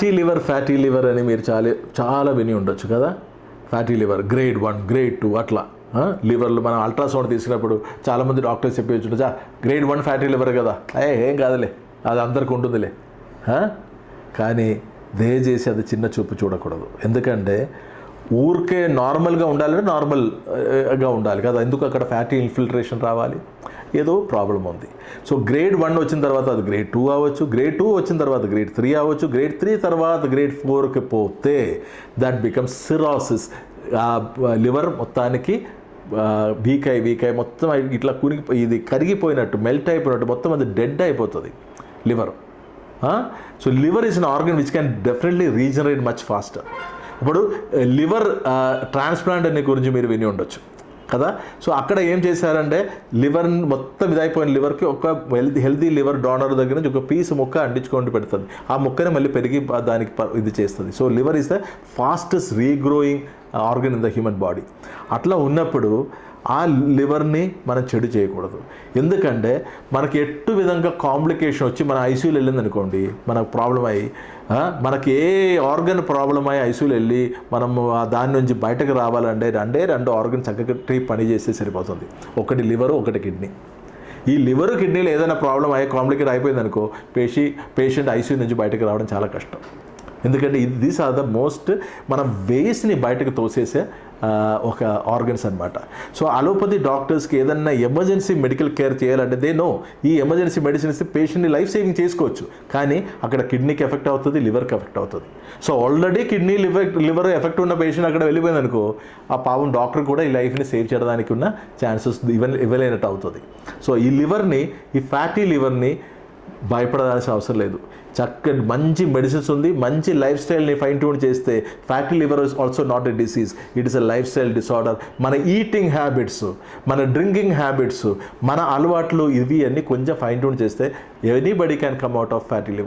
Fatty liver fatty liver అని మీరు చాలా చాలా విని ఉండొచ్చు కదా? Fatty liver grade one grade two అట్లా. లివర్లు మనం అల్ట్రాసౌండ్ తీసుకున్నప్పుడు చాలామంది డాక్టర్స్ చెప్పి చా గ్రేడ్ వన్ ఫ్యాటీ లివర్ కదా. ఏ ఏం కాదులే అది అందరికి ఉంటుందిలే. కానీ దయచేసి అది చిన్న చూపు చూడకూడదు. ఎందుకంటే ఊరికే నార్మల్గా ఉండాలంటే నార్మల్గా ఉండాలి కదా? ఎందుకు అక్కడ ఫ్యాటీ ఇన్ఫిల్ట్రేషన్ రావాలి? ఏదో ప్రాబ్లం ఉంది. సో గ్రేడ్ వన్ వచ్చిన తర్వాత అది గ్రేడ్ టూ అవ్వచ్చు గ్రేడ్ టూ వచ్చిన తర్వాత గ్రేడ్ త్రీ అవ్వచ్చు గ్రేడ్ త్రీ తర్వాత గ్రేడ్ ఫోర్కి పోతే దట్ బికమ్స్ సిరాసిస్ లివర్ మొత్తానికి వీక్ వీకాయ్ వీక్ మొత్తం ఇట్లా కునిగి ఇది కరిగిపోయినట్టు మెల్ట్ అయిపోయినట్టు మొత్తం అది డెడ్ అయిపోతుంది liver so liver is an organ which can definitely regenerate much faster ఇప్పుడు లివర్ ట్రాన్స్ప్లాంట్ అనే గురించి మీరు విని ఉండొచ్చు. కదా? సో అక్కడ ఏం చేశారంటే లివర్ మొత్తం ఇదైపోయిన లివర్కి ఒక హెల్తీ హెల్తీ లివర్ డోనర్ దగ్గర నుంచి ఒక పీస్ ముక్క అంటించుకొని పెడుతుంది. ఆ ముక్కని మళ్ళీ పెరిగి దానికి ప- ఇది చేస్తుంది. So liver is the fastest regrowing organ in the human body. అట్లా ఉన్నప్పుడు ఆ లివర్ని మనం చెడు చేయకూడదు. ఎందుకంటే మనకి ఎట్టు విధంగా కాంప్లికేషన్ వచ్చి మన ఐసీయూలో వెళ్ళింది అనుకోండి మనకు ప్రాబ్లం అయ్యి మనకి ఏ ఆర్గన్ ప్రాబ్లం అయ్యి ఐసీయూలో వెళ్ళి మనం దాని నుంచి బయటకు రావాలంటే రెండే రెండు ఆర్గన్ చక్కగా ట్రీ పని చేస్తే సరిపోతుంది. ఒకటి లివర్ ఒకటి కిడ్నీ. ఈ లివర్ కిడ్నీలో ఏదైనా ప్రాబ్లం అయ్యి కాంప్లికేట్ అయిపోయింది అనుకో పేషి పేషెంట్ ఐసీయూ నుంచి బయటకు రావడం చాలా కష్టం. ఎందుకంటే ఇది దీస్ ఆర్ ద మోస్ట్ మన వేస్ట్ని బయటకు తోసేసే ఒక ఆర్గన్స్ అనమాట సో అలోపతి డాక్టర్స్కి ఏదన్నా ఎమర్జెన్సీ మెడికల్ కేర్ చేయాలంటే దే నో ఈ ఎమర్జెన్సీ మెడిసిన్స్ పేషెంట్ని లైఫ్ సేవింగ్ చేసుకోవచ్చు. కానీ అక్కడ కిడ్నీకి ఎఫెక్ట్ అవుతుంది లివర్కి ఎఫెక్ట్ అవుతుంది. So already kidney liver liver effect ఉన్న పేషెంట్ అక్కడ వెళ్ళిపోయింది అనుకో ఆ పాపం డాక్టర్ కూడా ఈ లైఫ్ని సేవ్ చేయడానికి ఉన్న ఛాన్సెస్ ఇవ్వ ఇవ్వలేనట్టు అవుతుంది. సో ఈ లివర్ని ఈ ఫ్యాటీ లివర్ని భయపడాల్సిన అవసరం లేదు. చక్కటి మంచి మెడిసిన్స్ ఉంది. మంచి లైఫ్ స్టైల్ని ఫైన్ ట్యూన్ చేస్తే fatty liver is also not a disease it is a life style disorder మన ఈటింగ్ హ్యాబిట్స్ మన డ్రింకింగ్ హ్యాబిట్స్ మన అలవాట్లు ఇవి అన్నీ కొంచెం ఫైన్ ట్యూన్ చేస్తే anybody can come out of fatty liver